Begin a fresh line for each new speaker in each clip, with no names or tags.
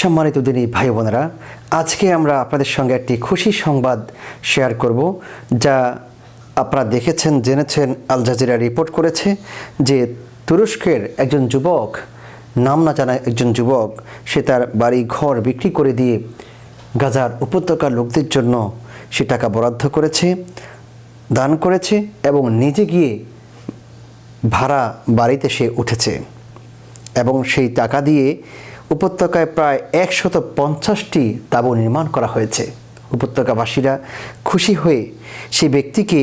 সম্মানিত দিনী ভাই বোনেরা, আজকে আমরা আপনাদের সঙ্গে একটি খুশি সংবাদ শেয়ার করব, যা আপনারা দেখেছেন, জেনেছেন, আল জাজিরা রিপোর্ট করেছে যে তুরস্কের একজন যুবক, নাম না জানা একজন যুবক, সে তার বাড়ি ঘর বিক্রি করে দিয়ে গাজার উপত্যকার লোকদের জন্য সে টাকা বরাদ্দ করেছে, দান করেছে এবং নিজে গিয়ে ভাড়া বাড়িতে সে উঠেছে এবং সেই টাকা দিয়ে উপত্যকায় প্রায় একশত পঞ্চাশটি তাঁবু নির্মাণ করা হয়েছে। উপত্যকাবাসীরা খুশি হয়ে সেই ব্যক্তিকে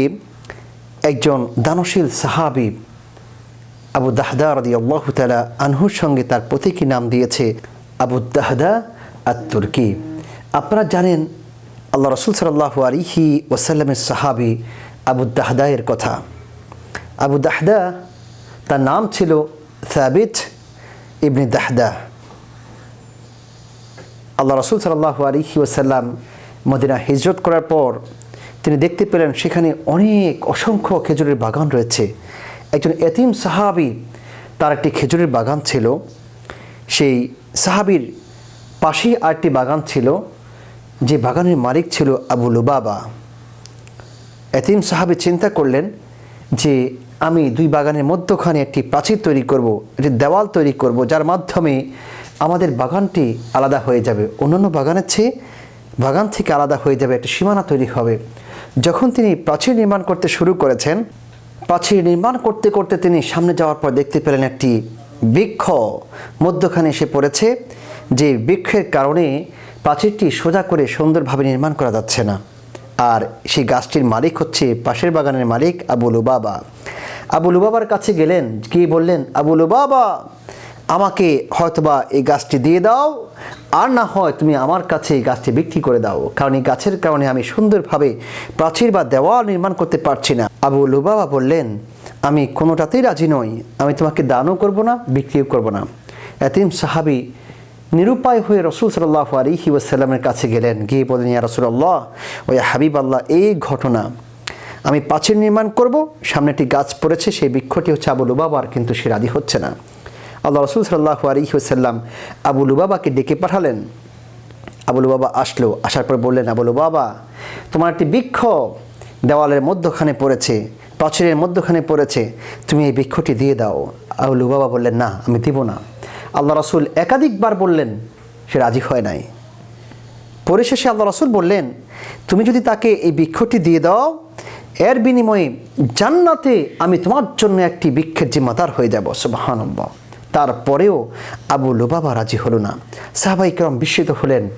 একজন দানশীল সাহাবি আবু দাহদা রদি আল্লাহ তালা আনহুর সঙ্গে তার প্রতীকী নাম দিয়েছে আবু দাহদা আর তুর্কি আপনারা জানেন, আল্লাহ রসুল সাল্লাহ আলিহি ওসাল্লামের সাহাবি আবু দাহদায়ের কথা। আবু দাহদা তার নাম ছিল সাবিত ইবনে দাহদা। আল্লাহ রসুল সাল্লাহ আলিহি ওসাল্লাম মদিনা হিজরত করার পর তিনি দেখতে পেলেন সেখানে অনেক অসংখ্য খেজুরের বাগান রয়েছে। একজন এতিম সাহাবি তার একটি খেজুরের বাগান ছিল। সেই সাহাবির পাশেই আরেকটি বাগান ছিল, যে বাগানের মালিক ছিল আবু লুবাবা। এতিম সাহাবি চিন্তা করলেন যে আমি দুই বাগানের মধ্যখানে একটি প্রাচীর তৈরি করব, একটি দেওয়াল তৈরি করব, যার মাধ্যমে আমাদের বাগানটি আলাদা হয়ে যাবে। অন্যান্য বাগানের চেয়ে বাগান থেকে আলাদা হয়ে যাবে, একটা সীমানা তৈরি হবে। যখন তিনি প্রাচীর নির্মাণ করতে শুরু করেছেন, প্রাচীর নির্মাণ করতে করতে তিনি সামনে যাওয়ার পর দেখতে পেলেন একটি বৃক্ষ। মধ্যখানে এসে পড়েছে যে বৃক্ষের কারণে প্রাচীরটি সোজা করে সুন্দরভাবে নির্মাণ করা যাচ্ছে না। আর সেই গাছটির মালিক হচ্ছে পাশের বাগানের মালিক আবু লুবাবা আবু লুবাবার কাছে গেলেন, গিয়ে বললেন আবু লুবাবা আমাকে হয়তোবা এই গাছটি দিয়ে দাও, আর না হয় তুমি আমার কাছে এই গাছটি বিক্রি করে দাও, কারণ এই গাছের কারণে আমি সুন্দরভাবে প্রাচীর বা দেওয়াল নির্মাণ করতে পারছি না। আবু লুবাবা বললেন, আমি কোনোটাতেই রাজি নই। আমি তোমাকে দানও করব না, বিক্রিও করব না। এতিম সাহাবি নিরুপায় হয়ে রসুল সাল্লাহ আলিহি ওয়াসাল্লামের কাছে গেলেন। গিয়ে বলেন ইয়া রসুল্লাহ ও হাবিব আল্লাহ এই ঘটনা। আমি পাঁচিল নির্মাণ করব, সামনে একটি গাছ পড়েছে, সেই বৃক্ষটি হচ্ছে আবু লুবাবার, কিন্তু সে রাজি হচ্ছে না। আল্লাহ রসুল সাল্লাহ আলিহি ওসাল্লাম আবু লুবাবাকে ডেকে পাঠালেন। আবুলু বাবা আসলো, আসার পর বললেন আবুলু বাবা তোমার একটি বৃক্ষ দেওয়ালের মধ্যখানে পড়েছে প্রাচীরের মধ্যখানে পড়েছে, তুমি এই বৃক্ষটি দিয়ে দাও। আবুল বাবা বললেন, না, আমি দিব না। আল্লাহ রসুল একাধিকবার বললেন, সে রাজি হয় নাই। পরিশেষে আল্লাহ রসুল বললেন, তুমি যদি তাকে এই বৃক্ষটি দিয়ে দাও, এর বিনিময়ে জান্নাতে আমি তোমার জন্য একটি বৃক্ষের জিম্মাদার হয়ে যাব। সুবাহানব্বা তারপরেও আবু লুবাবা রাজি হলো না। সাহাবাই কেরম বিস্মিত হলেন।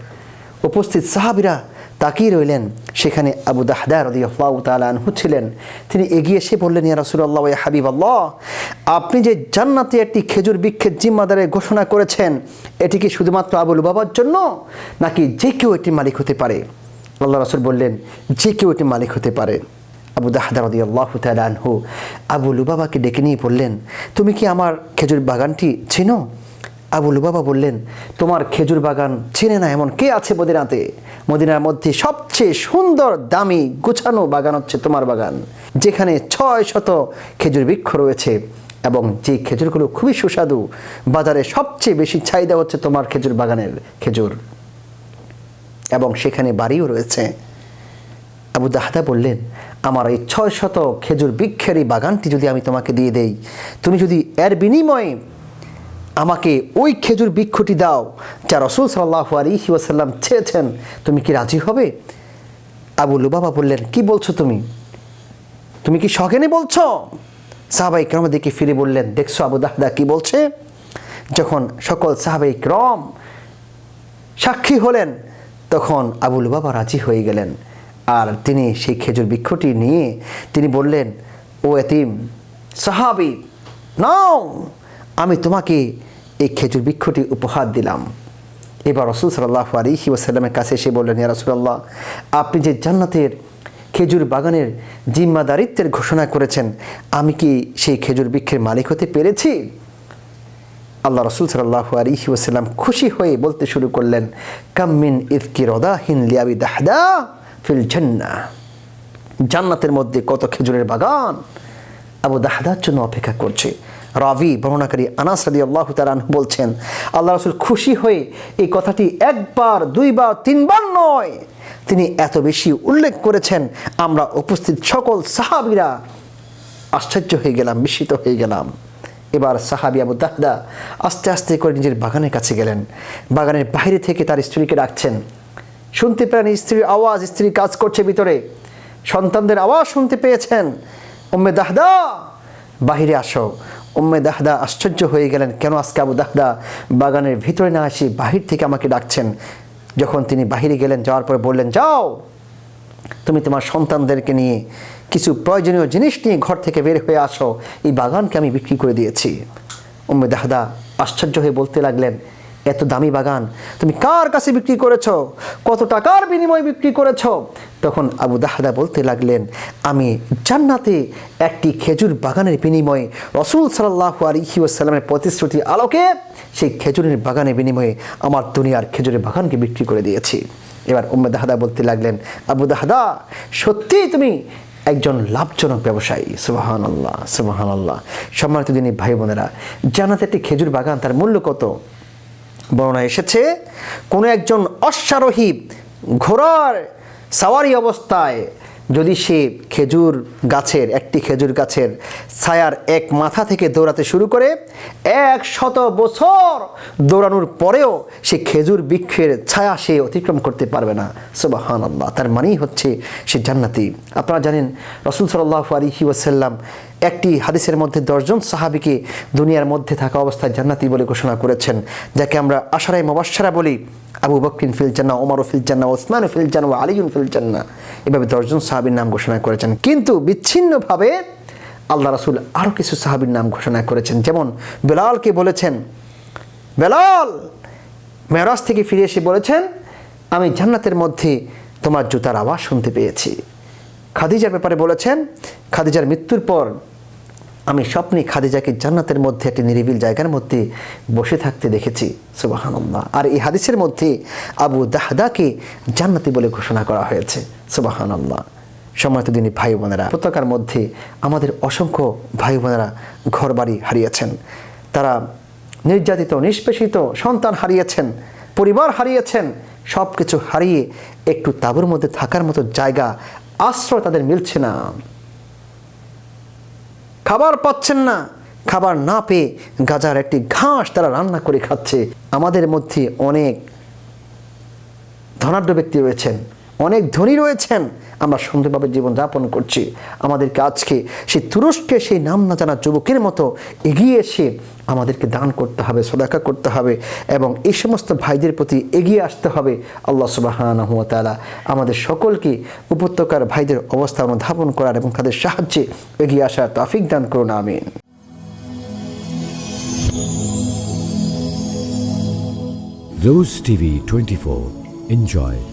উপস্থিত সাহাবিরা তাকিয়ে রইলেন। সেখানে আবু দাহদা রদি আল্লাহ তালু ছিলেন। তিনি এগিয়ে এসে বললেন, ইয়া রসুল্লাহ ইয়া হাবিব আল্লাহ আপনি যে জান্নাতে একটি খেজুর বৃক্ষের জিম্মাদারের ঘোষণা করেছেন, এটি কি শুধুমাত্র আবুল বাবার জন্য, নাকি যে কেউ এটি মালিক হতে পারে? আল্লাহ রসুল বললেন, যে কেউ এটি মালিক হতে পারে। আবু দাহাদা রদি আল্লাহ তালহু আবু লুবাবাকে ডেকে নিয়ে বললেন, তুমি কি আমার খেজুর বাগানটি চেনো? আবু লুবাবা বললেন, তোমার খেজুর বাগান চেনে না এমন কে আছে মদিনাতে? মদিনার মধ্যে সবচেয়ে সুন্দর, দামি, গোছানো বাগান হচ্ছে তোমার বাগান, যেখানে ছয় শত খেজুর বৃক্ষ রয়েছে এবং যে খেজুরগুলো খুবই সুস্বাদু, বাজারে সবচেয়ে বেশি চাহিদা হচ্ছে তোমার খেজুর বাগানের খেজুর। এবং সেখানে বাড়িও রয়েছে। আবু দাহাদা বললেন আমার এই ছয় শত খেজুর বৃক্ষের এই বাগানটি যদি আমি তোমাকে দিয়ে দেই, তুমি যদি এর বিনিময়ে আমাকে ওই খেজুর বৃক্ষটি দাও, যা রসুল সাল্লাহ আলিহি ওয়াসাল্লাম চেয়েছেন, তুমি কি রাজি হবে? আবু লুবাবা বললেন, কি বলছো তুমি? তুমি কি শখেনে বলছো? সাহাবাই ক্রম দিকে ফিরে বললেন, দেখছ আবু দাহদা কি বলছে? যখন সকল সাহাবাই ক্রম সাক্ষী হলেন, তখন আবুল বাবা রাজি হয়ে গেলেন। আর তিনি সেই খেজুর বৃক্ষটি নিয়ে তিনি বললেন, ও এতিম, সাহাবি, নাও, আমি তোমাকে এই খেজুর বৃক্ষটি উপহার দিলাম। এবার রসুল সাল্লাহ আলিহি ওসাল্লামের কাছে এসে বললেন, ইয়া রসুল্লাহ আপনি যে জান্নাতের খেজুর বাগানের জিম্মাদারিত্বের ঘোষণা করেছেন, আমি কি সেই খেজুর বৃক্ষের মালিক হতে পেরেছি? আল্লাহ রসুল সাল্লাহ আলিহি ওসাল্লাম খুশি হয়ে বলতে শুরু করলেন কাম্মিন ইফকি রদাহিন লিয়াবি দাহদা ফিল জান্না জান্নাতের মধ্যে কত খেজুরের বাগান? আবু দাহদার জন্য অপেক্ষা করছে। রাভি বর্ণনাকারী আনাস রাদি আল্লাহ তালান বলছেন, আল্লাহ রসুল খুশি হয়ে এই কথাটি একবার, দুইবার, তিনবার নয়। তিনি এত বেশি উল্লেখ করেছেন, আমরা উপস্থিত সকল সাহাবিরা আশ্চর্য হয়ে গেলাম, বিস্মিত হয়ে গেলাম। এবার সাহাবি আবু দাহদা আস্তে আস্তে করে নিজের বাগানের কাছে গেলেন। বাগানের বাইরে থেকে তার স্ত্রীকে ডাকছেন শুনতে পেলেন স্ত্রীর আওয়াজ, স্ত্রী কাজ করছে ভিতরে। সন্তানদের আওয়াজ শুনতে পেয়েছেন। উম্মে দাহদা, বাহিরে আসো। উম্মে দাহদা আশ্চর্য হয়ে গেলেন, কেন আজকে আবু দাহদা বাগানের ভিতরে না আসি বাহির থেকে আমাকে ডাকছেন? যখন তিনি বাহিরে গেলেন, যাওয়ার পরে বললেন, যাও, তুমি তোমার সন্তানদেরকে নিয়ে কিছু প্রয়োজনীয় জিনিস নিয়ে ঘর থেকে বের হয়ে আসো। এই বাগানকে আমি বিক্রি করে দিয়েছি। উম্মে দাহদা আশ্চর্য হয়ে বলতে লাগলেন এত দামি বাগান, তুমি কার কাছে বিক্রি করেছ? কত টাকার বিনিময়ে বিক্রি করেছ? তখন আবু দাহদা বলতে লাগলেন, আমি জান্নাতে একটি খেজুর বাগানের বিনিময়ে রসুল সাল্লাহ আলহি ওসাল্লামের প্রতিশ্রুতি আলোকে সেই খেজুরের বাগানের বিনিময়ে আমার দুনিয়ার খেজুরের বাগানকে বিক্রি করে দিয়েছি। এবার উম্মে দাহাদা বলতে লাগলেন, আবু দাহাদা সত্যিই তুমি একজন লাভজনক ব্যবসায়ী। সুবাহান আল্লাহ সুবাহান আল্লাহ সম্মানিত দিনী ভাই বোনেরা জানাতে একটি খেজুর বাগান তার মূল্য কত? বর্ণনা এসেছে কোনো একজন অশ্বারোহী ঘোড়ার সাওয়ারি অবস্থায় যদি সে খেজুর গাছের, একটি খেজুর গাছের ছায়ার এক মাথা থেকে দৌড়াতে শুরু করে এক শত বছর দৌড়ানোর পরেও সে খেজুর বৃক্ষের ছায়া সে অতিক্রম করতে পারবে না। সুবাহান আল্লাহ তার মানেই হচ্ছে সে জান্নাতি। আপনারা জানেন, রসুল সাল্লাহ আলহি ওসাল্লাম একটি হাদিসের মধ্যে দশজন সাহাবিকে দুনিয়ার মধ্যে থাকা অবস্থায় জান্নাতি বলে ঘোষণা করেছেন, যাকে আমরা আশারাই মবাসারা বলি। আবু বকরিন ফিল ওমর ফিল জান্না ওসমান ফিল জান্না ও আলিউন ফিল জান্না এভাবে দশজন সাহাবির নাম ঘোষণা করেছেন। কিন্তু বিচ্ছিন্নভাবে আল্লাহ রাসুল আরও কিছু সাহাবির নাম ঘোষণা করেছেন। যেমন বেলালকে বলেছেন, বেলাল মেরাজ থেকে ফিরে এসে বলেছেন, আমি জান্নাতের মধ্যে তোমার জুতার আওয়াজ শুনতে পেয়েছি। খাদিজার ব্যাপারে বলেছেন, খাদিজার মৃত্যুর পর আমি স্বপ্নে খাদিজাকে জান্নাতের মধ্যে একটি নিরিবিল জায়গার মধ্যে বসে থাকতে দেখেছি সুবাহান্লাহ আর এই হাদিসের মধ্যে আবু দাহদাকে জান্নাতি বলে ঘোষণা করা হয়েছে সুবাহান্লাহ সম্মানিত দিনী ভাই বোনেরা উপত্যকার মধ্যে আমাদের অসংখ্য ভাই বোনেরা ঘর বাড়ি হারিয়েছেন। তারা নির্যাতিত, নিষ্পেষিত সন্তান হারিয়েছেন, পরিবার হারিয়েছেন সব কিছু হারিয়ে একটু তাঁবুর মধ্যে থাকার মতো জায়গা, আশ্রয় তাদের মিলছে না। খাবার পাচ্ছেন না। খাবার না পেয়ে গাজার একটি ঘাস তারা রান্না করে খাচ্ছে। আমাদের মধ্যে অনেক ধনাঢ্য ব্যক্তি রয়েছেন। অনেক ধনী রয়েছেন। আমরা সুন্দরভাবে জীবনযাপন করছি। আমাদেরকে আজকে সেই তুরস্কে সেই নাম না জানা যুবকের মতো এগিয়ে এসে আমাদেরকে দান করতে হবে, সদাকা করতে হবে এবং এই সমস্ত ভাইদের প্রতি এগিয়ে আসতে হবে। আল্লাহ সুবাহানহমতালা আমাদের সকলকে উপত্যকার ভাইদের অবস্থা অনুধাবন করার এবং তাদের সাহায্যে এগিয়ে আসার তাফিক দান করুন, আমিন।
Rose TV 24. Enjoy